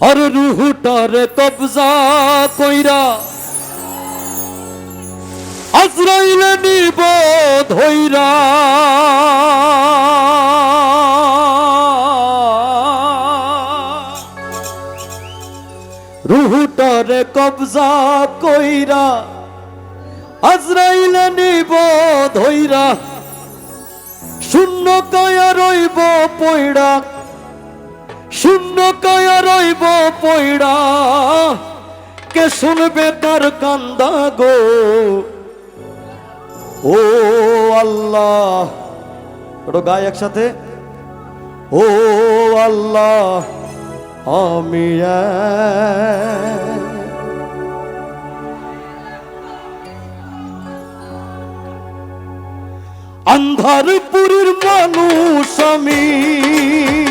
আর রুহুটার কবজা কইরা আজরাইল নিব ধইরা রুহুটার কবজা কইরা আজরাইল নিব ধইরা শূন্য কায়া রইব পয়ড়া শূন্য কায়া রইব পয়ড়া কে শুনবে তার কান্দা গো? ও আল্লাহ। ওটা গায় একসাথে। ও আল্লাহ, আমি এক। মানুষ আমি।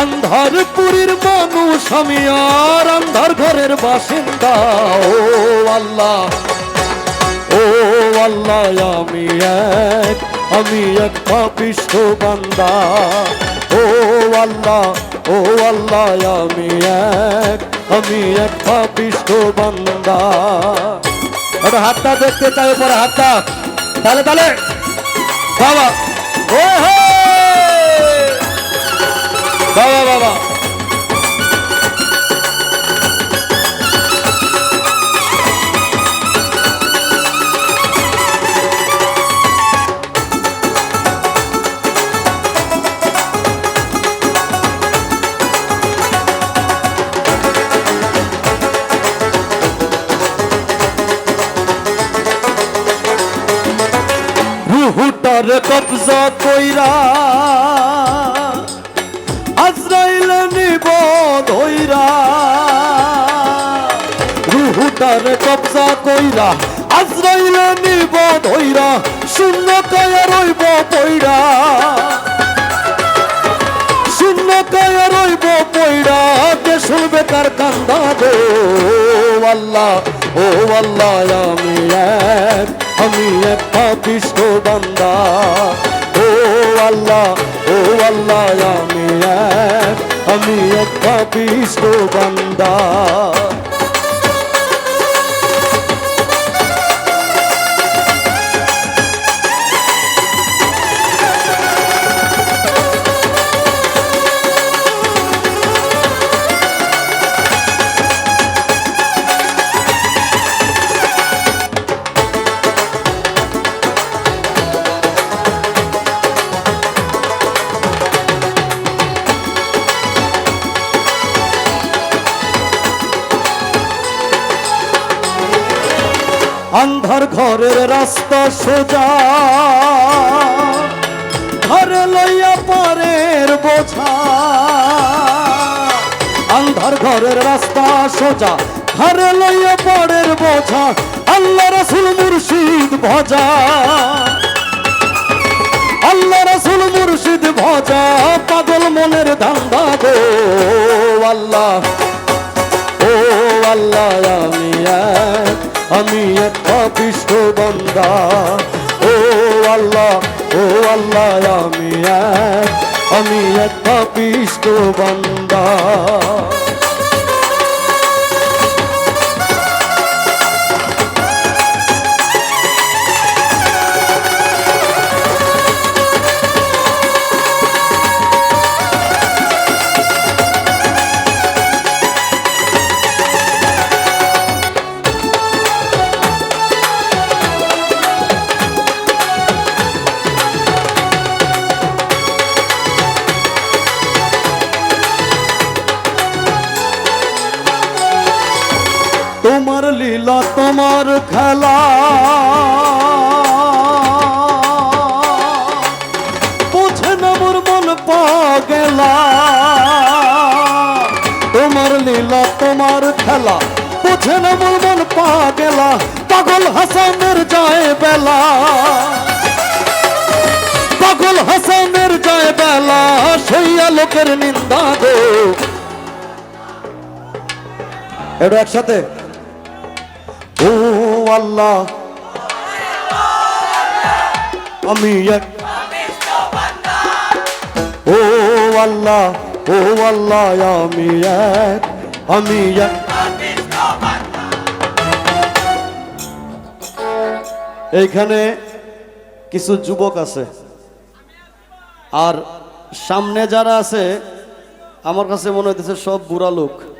আন্ধারপুরের মানুষ, আমি আর আন্ধার ঘরের বাসিন্দা। ও আল্লাহ ও আল্লাহ, আমি এক আমি এক পাপিষ্ঠ বান্দা। ও আল্লাহ ও আল্লাহ, আমি এক আমি এক পাপিষ্ঠ বান্দা। একটা হাতটা দেখতে চাই, উপরে হাতটা। তাহলে তাহলে বাবা। ও হে! বাবা বাবা। রুহুটার কবজা কইরা রুহুটার কবজা কইরা, আজরাইল নিব ধইরা শূন্য কায়া রইব পইরা। শূন্য কায়া রইব পইরা, কে শুনবে তার কান্দা গো? আল্লাহ, ও আল্লাহ, আমি এক আমি এক পাপিষ্ঠ বান্দা। ও আল্লাহ ও আল্লাহ, আমি এক আমি এক পাপিষ্ঠ বান্দা। আন্ধার ঘরের রাস্তা সোজা। ঘরে লইয়া পারের বোঝা। আন্ধার ঘরের রাস্তা সোজা, ঘরে লইয়া পারের বোঝা। আল্লাহ রসুল মুর্শিদ ভজা। আল্লাহ রসুল মুর্শিদ ভজা। পাগল মনের ধান্দা গো, আল্লাহ। বন্দা। ও আল্লাহ ও আল্লাহ আমি এক আমি এক পাপিষ্ট বন্দা। তোমার লীলা, তোমার খেলা। বুঝে না মন পাগেলা। তোমার লীলা, তোমার খেলা, বুঝে না মন পাগেলা। পাগল হাসানের যায় বেলা। পাগল হাসানের যায় বেলা সইয়া লোকের নিন্দা গো। এটা একসাথে। আল্লাহ। আমি এক। ও আল্লাহ ও আল্লাহ, আমি এক। আমি এক। এইখানে কিছু যুবক আছে। আর সামনে যারা আছে, আমার কাছে মনে হইতেছে সব বুড়া লোক।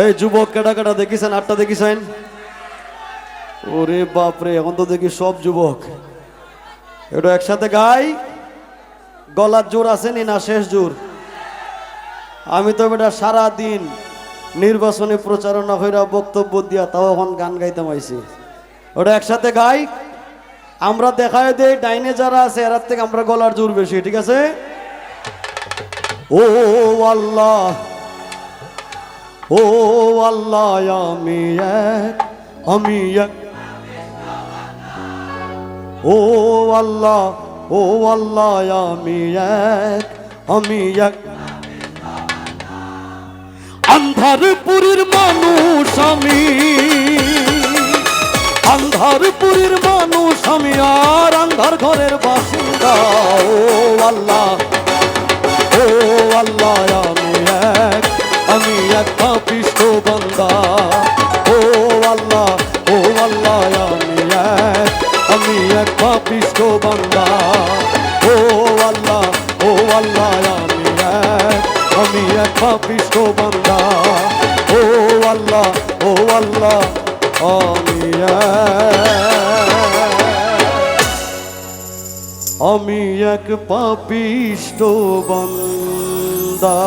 এই যুবক কেটা কেটা দেখিছেন? আটটা দেখিছেন? ওরে বাপরে, এখন তো দেখি সব যুবক। এটা একসাথে গাই। গলার জোর আসেনি না? শেষ জোর। আমি তো বেটা সারা দিন নির্বাচনী প্রচারণা হইরা বক্তব্য দিয়া তাও এখন গান গাইতে পাইছি ওটা একসাথে গাই। আমরা দেখায় দেই, ডাইনে যারা আছে এরার থেকে আমরা গলার জোর বেশি, ঠিক আছে? ও আল্লাহ! ও আল্লাহ, আমি এক আমি এক। ও আল্লাহ ও আল্লাহ, আমি এক আমি এক। আন্ধারপুরীর মানুষ আমি, আন্ধারপুরীর মানুষ আমি, আর আন্ধার ঘরের বাসিন্দা। ও আল্লাহ ও আল্লাহ পাপিষ্ট বান্দা। ও আল্লাহ ও আল্লাহ, আমি এক আমি এক পাপিষ্ট বান্দা। ও আল্লাহ ও আল্লাহ, আমি আমি এক পাপিষ্ট বান্দা।